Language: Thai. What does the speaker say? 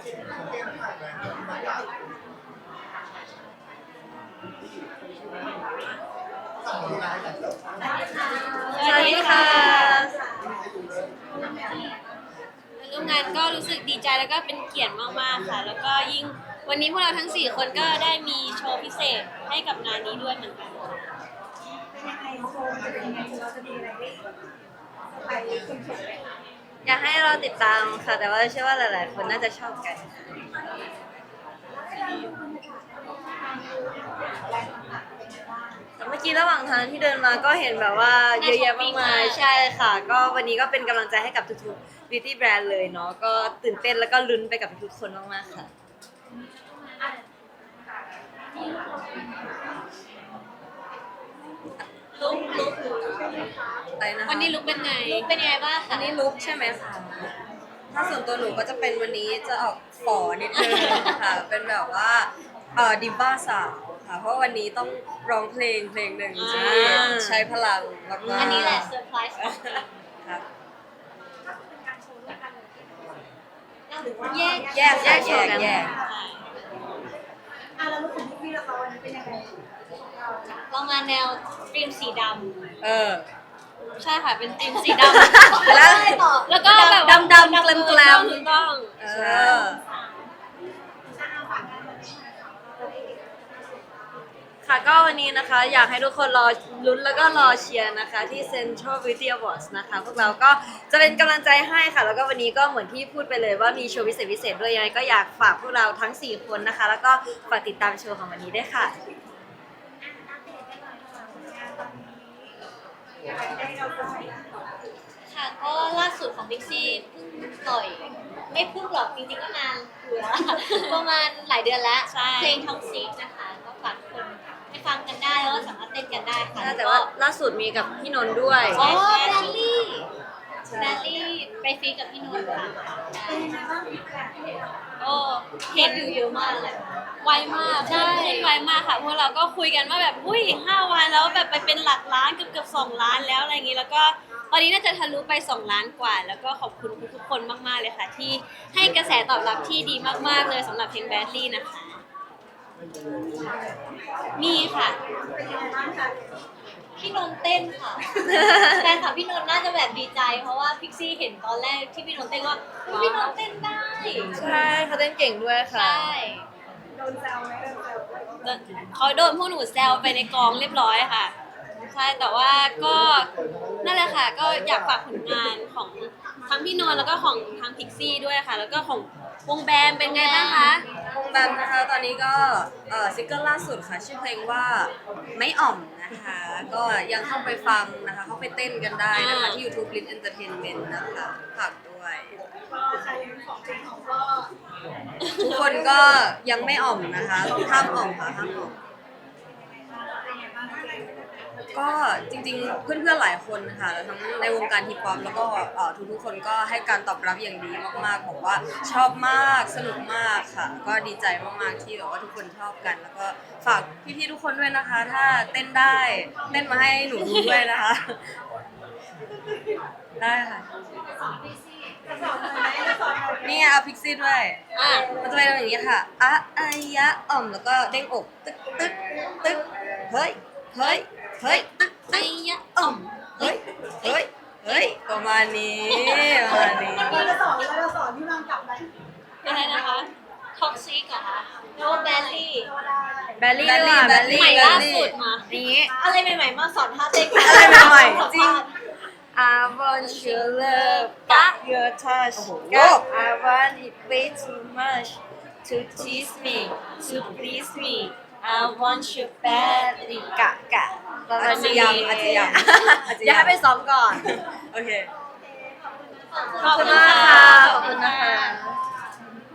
สวัสดีค่ะร่วมงานก็รู้สึกดีใจแล้วก็เป็นเกียรติมากๆค่ะ แล้วก็ยิ่งวันนี้พวกเราทั้ง 4 คนก็ได้มีโชว์พิเศษให้กับงานนี้ด้วยเหมือนกันค่ะอ ยากให้เราติดตามค่ะ แต่ว่าเชื่อว่าหลาย ๆ คนน่าจะชอบกันเมื่อกี้ระหว่างทางที่เดินมาก็เห็นแบบว่าเยอะแยะมากมายใช่ค่ะ ก็วันนี้ก็เป็นกำลังใจให้กับทุกๆ beauty brand เลยเนาะก็ตื่นเต้นแล้วก็ลุ้นไปกับทุกคนมากๆค่ะ ลุกลุก อะ ไรนะคะวันนี้ลุกเป็นไง ลุกเป็นยังไงบ้างอัคะนนี้ลุกใช่ไหมคะถ้าส่วนตัวหนูก็จะเป็นวันนี้จะออกฝ่อนิดนึงค่ะ เป็นแบบว่าเอ่อดิบ้าสาวค่ะ เพราะวันนี้ต้องร้องเพลงเพลงหนึ่งที่ใช้พลังมากๆอันนี้แหละเซอร์ไพรส์ครับแยกแยกแยกแยกแยก อะแล้วลูกของพี่พี่ล่ะคะวันนี้เป็นยังไงเรามาแนวธีมสีดเออำ ใช่ค่ะเป็นธีมสีดำแล้วแล้วก็แบบดำดำๆแกลมแกลมถูกต้องเออค่ะก็วันนี้นะคะอยากให้ทุกคนรอลุ้นแล้วก็รอเชียร์นะคะ ที่ Central Beauty Awards นะคะ พวกเราก็จะเป็นกำลังใจให้ค่ะ แล้วก็วันนี้ก็เหมือนที่พูดไปเลยว่ามีโชว์พิเศษพิเศษด้วยยังไงก็อยากฝากพวกเราทั้ง 4 คนนะคะ แล้วก็ฝากติดตามโชว์ของวันนี้ด้วยค่ะ ค่ะก็ล่าสุดของพิกซี่เพิ่งปล่อย ไม่เพิ่งหรอกจริงๆก็นานอยู่แล้วประมาณหลายเดือนแล้วเพลงท้องซีกนะคะ ก็ฝากทุกคนไปฟังกันได้แล้วก็สามารถเต้นกันได้ค่ะแต่ว่าล่าสุดมีกับพี่นนท์ด้วย อ๋อแบลลี่ แบลลี่ไปฟีดกับพี่นุ่นค่ะโอ้เห็นอยู่เยอะมากเลย ไวมากใช่ขึ้นไวมากค่ะพวกเราก็คุยกันว่าแบบอุ้ยห้าวันแล้วแบบไปเป็นหลักล้านเกือบเกือบสองล้านแล้วอะไรอย่างนี้ แล้วก็ตอนนี้น่าจะทะลุไปสองล้านกว่า แล้วก็ขอบคุณทุกๆคนมากๆเลยค่ะ ที่ให้กระแสตอบรับที่ดีมากๆเลยสำหรับเพลงแบดลี่นะคะ มีค่ะพี่นนท์เต้นค่ะ แฟนคลับพี่นนท์น่าจะแบบดีใจเพราะว่า พิกซี่เห็นตอนแรกที่พี่นนท์เต้นว่าอุ๊ยพี่นนท์เต้นได้ ใช่เขาเต้นเก่งด้วยใชค่ะ่โดนแซวไหมโดนแซวไหมเขาโดนพวกหนูแซวไปในกองเรียบร้อยค่ะ ใช่แต่ว่าก็นั่นแหละค่ะ ก็อยากฝากผลงานของ ทั้งพี่นนท์แล้วก็ของทางพิกซี่ด้วยค่ะ แล้วก็ของวงแบมเป็นไงบ้างคะวงแบมนะคะตอนนี้ก็เอ่อซิงเกิลล่าสุดค่ะ ชื่อเพลงว่าไม่อ่อมนะคะ ก็ยังเข้าไปฟังนะคะ เข้าไปเต้นกันได้นะคะ ที่ YouTube Lit Entertainment นะคะฝากด้วยก็ใครเป็นของจริงของก็ทุกคนก็ยังไม่อ่อมนะคะห้ามอ่อมค่ะห้ามอ่อมเป็นไงบ้าง ก็จริงๆ เพื่อนๆ หลายคนค่ะแล้วทั้งในวงการฮิปฮอปแล้วก็เอ่อทุกๆ คนก็ให้การตอบรับอย่างดีมากๆ บอกว่าชอบมากสนุกมากค่ะ ก็ดีใจมากๆ ที่แบบว่าทุกคนชอบกัน แล้วก็ฝากพี่ๆ ทุกคนด้วยนะคะ ถ้าเต้นได้เต้นมาให้หนูดูด้วยนะคะ ได้ค่ะจะสอนหน่อยไหมจะสอนหน่อยไหมนี่ไงเอาพิกซี่ด้วย อะ มันจะเป็นอย่างนี้ค่ะอะอายะอ่อม แล้วก็เด้งอก ตึ๊กตึ๊กตึ๊กเฮ้ย เฮ้ย เฮ้ยตึ๊กไอ้ตึ๊กยะอ่อมเฮ้ย เฮ้ย เฮ้ย ประมาณนี้ประมาณนี้เราจะสอนเราจะสอนที่นางกลับไหมอะไรนะคะท็อกซิกเหรอคะโนแบลลี่ก็ได้แบลลี่ด้วยแบลลี่ใหม่ล่าสุดมานี้อะไรใหม่ๆมาสอนท่าเต้นอะไรใหม่ๆจริง I want your love got your touch got I want it way too much to tease me to please me I want you badly กะกะ อาจจะยังอาจจะยัง อย่าให้ไปซ้อมก่อน โอเค ขอบคุณมากค่ะค่ะขอบคุณนะคะ